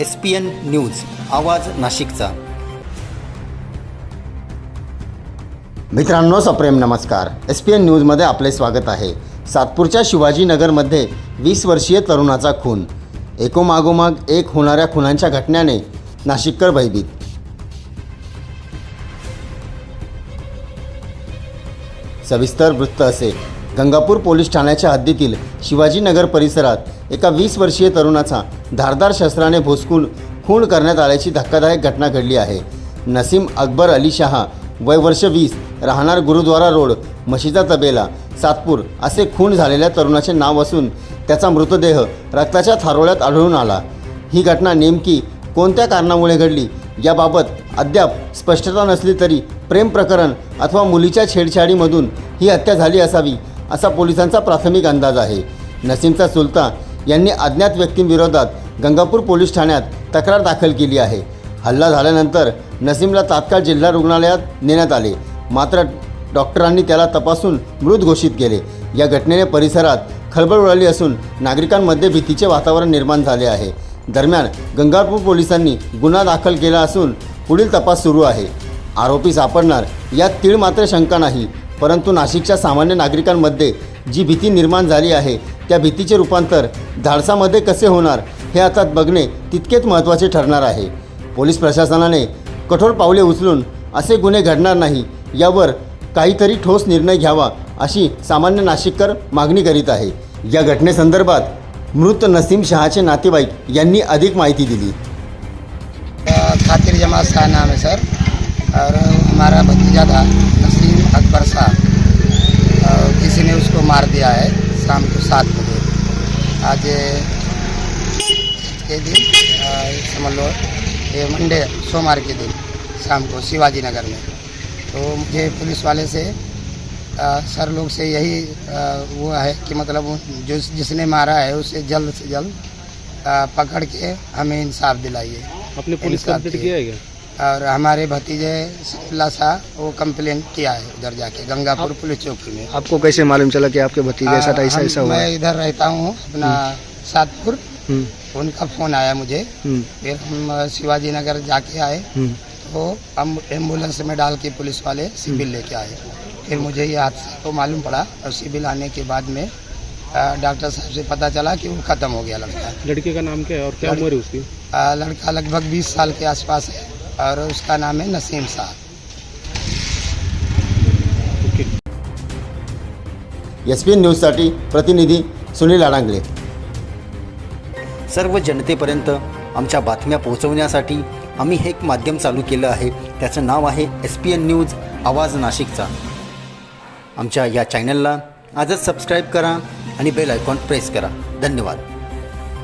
S P N news आवाज नाशिकचा. मित्रांनो सप्रेम नमस्कार. एस पी एन न्यूजमध्ये आपले स्वागत आहे. सातपूरच्या शिवाजीनगरमध्ये वीस वर्षीय तरुणाचा खून. एकोमागोमाग एक होणाऱ्या खुनांच्या घटनेने नाशिककर भयभीत. सविस्तर वृत्त असे. गंगापूर पोलीस ठाण्याच्या हद्दीतील शिवाजीनगर परिसरात एका वीस वर्षीय तरुणाचा धारदार शस्त्राने भोसकून खून करण्यात आल्याची धक्कादायक घटना घडली आहे. नसीम अकबर अली शहा वय वर्ष वीस राहणार गुरुद्वारा रोड म्हशीचा तबेला सातपूर असे खून झालेल्या तरुणाचे नाव असून त्याचा मृतदेह रक्ताच्या थारोळ्यात आढळून आला. ही घटना नेमकी कोणत्या कारणामुळे घडली? याबाबत अद्याप स्पष्टता नसली तरी प्रेम प्रकरण अथवा मुलीच्या छेडछाडीमधून ही हत्या झाली असावी असा पोलिसांचा प्राथमिक अंदाज आहे. नसीमचा सुलता यांनी अज्ञात व्यक्तींविरोधात गंगापूर पोलीस ठाण्यात तक्रार दाखल केली आहे. हल्ला झाल्यानंतर नसीमला तात्काळ जिल्हा रुग्णालयात नेण्यात आले. मात्र डॉक्टरांनी त्याला तपासून मृत घोषित केले. या घटनेने परिसरात खळबळ उडाली असून नागरिकांमध्ये भीतीचे वातावरण निर्माण झाले आहे. दरम्यान गंगापूर पोलिसांनी गुन्हा दाखल केला असून पुढील तपास सुरू आहे. आरोपी सापडणार यात तीळ मात्र शंका नाही परंतु नाशिकच्या सामान्य नागरिकांमध्ये जी भीती निर्माण झाली आहे त्या भीतीचे रूपांतर धाडसामध्ये कसे होणार हे आता बघणे तितकेच महत्त्वाचे ठरणार आहे. पोलीस प्रशासनाने कठोर पावले उचलून असे गुन्हे घडणार नाही यावर काहीतरी ठोस निर्णय घ्यावा अशी सामान्य नाशिककर मागणी करीत आहे. या घटनेसंदर्भात मृत नसीम शहाचे नातेवाईक यांनी अधिक माहिती दिली. खातिर जमा शाह नाम है सर। और हमारा भतीजा था नसीम अकबर शाह। और किसी ने उसको मार दिया है। शाम को सात बजे। आज के दिन समझ लो ये मंडे सोमवार के दिन शाम को शिवाजी नगर में। तो मुझे पुलिस वाले से अ, सर लोग से यही अ, वो है कि मतलब जो जिसने मारा है उसे जल्द से जल्द पकड़ के हमें इंसाफ दिलाइए। अपने पुलिस कंप्लेंट दिए। किया है क्या? और हमारे भतीजे सफुल्ला शाह वो कंप्लेंट किया है उधर जाके गंगापुर पुलिस चौकी में। आपको कैसे मालूम चला कि आपके भतीजे साथ आ, ऐसा ऐसा हुआ मैं इधर रहता हूँ अपना सातपुर। हम्म, उनका फ़ोन आया मुझे। हम्म, फिर हम शिवाजी नगर जाके आए। हम्म। तो हम एंबुलेंस में डाल के पुलिस वाले सिविल लेके आए। फिर मुझे ये हादसा तो मालूम पड़ा और सिविल आने के बाद में डॉक्टर साहब से पता चला कि वो ख़त्म हो गया लड़का। लड़के का नाम क्या है और क्या उम्र है उसकी? लड़का लगभग 20 साल के आसपास है। और उसका नाम है Naseem okay S P N न्यूजसाठी प्रतिनिधी सुनील अडांगले सर्व जनतेपर्यंत आमच्या बातम्या पोहोचवण्यासाठी आम्ही हे एक माध्यम चालू केलं आहे. त्याचं नाव आहे एस पी एन न्यूज आवाज नाशिकचा. आमच्या या चॅनलला आजच सबस्क्राईब करा आणि बेल आयकॉन प्रेस करा. धन्यवाद.